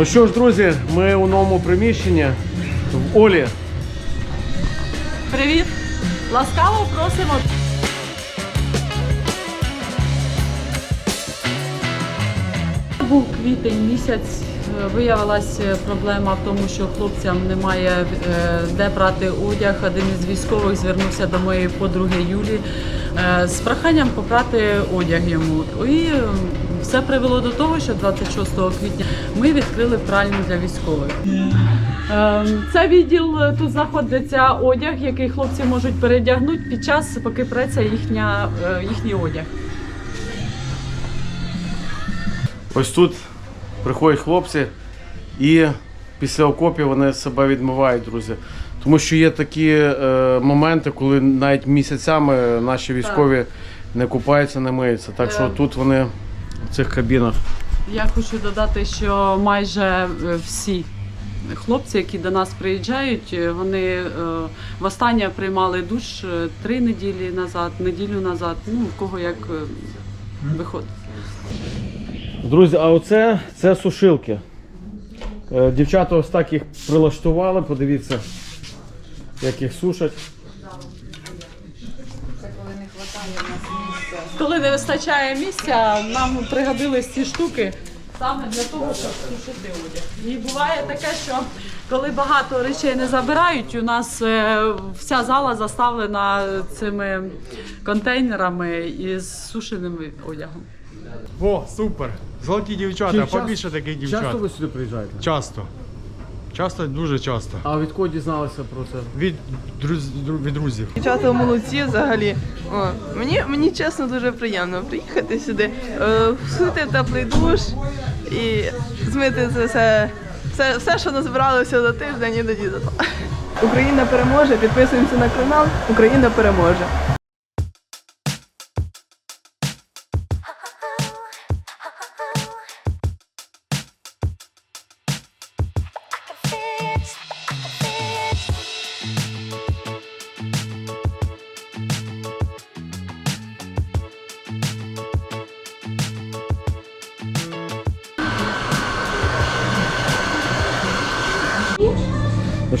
Ну що ж, друзі, ми у новому приміщенні в Олі. Привіт! Ласкаво просимо. Був квітень місяць. е, Виявилася проблема в тому, що хлопцям немає е, де брати одяг. Один із військових звернувся до моєї подруги Юлі е, з проханням попрати одяг йому. І е, все привело до того, що 26 квітня ми відкрили пральню для військових. Ем, Це відділ е, тут знаходиться одяг, який хлопці можуть передягнути під час, поки преться їхня, е, їхній одяг. Ось тут приходять хлопці і після окопів вони себе відмивають, друзі. Тому що є такі е, моменти, коли навіть місяцями наші військові не купаються, не миються. Так що Е. тут вони в цих кабінах. Я хочу додати, що майже е, всі хлопці, які до нас приїжджають, е, вони е, востаннє приймали душ е, три неділі назад, неділю назад. Ну в кого як виходить. Друзі, а оце це сушилки. Е, Дівчата ось так їх прилаштували, подивіться, як їх сушать. Коли не вистачає місця, нам пригодились ці штуки саме для того, щоб сушити одяг. І буває таке, що коли багато речей не забирають, у нас е, вся зала заставлена цими контейнерами із сушеним одягом. О, супер! Золоті дівчата, Чи часто- побільше таких дівчат. Часто ви сюди приїжджаєте? Часто. Часто, дуже часто. А від кого дізналися про це? Від, друз, дру- від друзів. Дівчата молодці взагалі. О, мені, мені чесно дуже приємно приїхати сюди, е, всути в теплий душ і змити це все, все, все, що назбиралося за тиждень іноді за два. Україна переможе, підписуємося на канал, Україна переможе.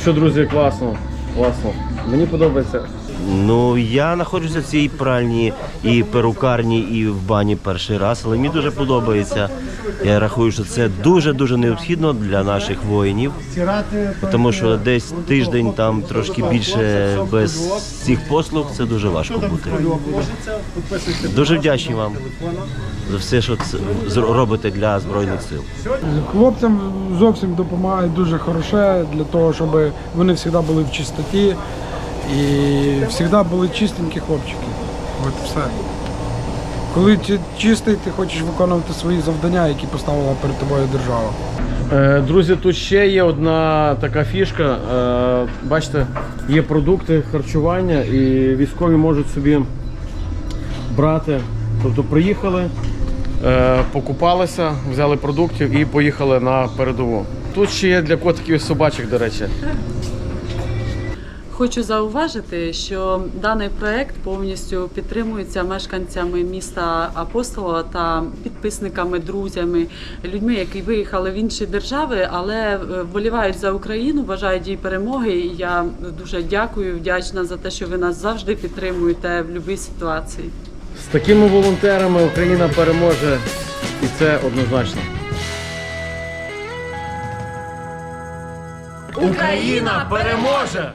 Що, друзі, класно. Класно. Мені подобається. Ну, я знаходжуся в цій пральні і перукарні, і в бані перший раз, але мені дуже подобається. Я рахую, що це дуже-дуже необхідно для наших воїнів, тому що десь тиждень там трошки більше без цих послуг це дуже важко бути. Дуже вдячні вам за все, що робите для Збройних сил. Хлопцям зовсім допомагають дуже хороше для того, щоб вони завжди були в чистоті і завжди були чистенькі хлопчики. От все. Коли ти чистий, ти хочеш виконувати свої завдання, які поставила перед тобою держава. Е, Друзі, тут ще є одна така фішка. Е, Бачите, є продукти харчування і військові можуть собі брати. Тобто приїхали, е, покупалися, взяли продуктів і поїхали на передову. Тут ще є для котиків і собачок, до речі. Хочу зауважити, що даний проект повністю підтримується мешканцями міста Апостола та підписниками, друзями, людьми, які виїхали в інші держави, але е, вболівають за Україну, бажають їй перемоги. І я дуже дякую, вдячна за те, що ви нас завжди підтримуєте в будь-якій ситуації. З такими волонтерами Україна переможе, і це однозначно. Україна переможе!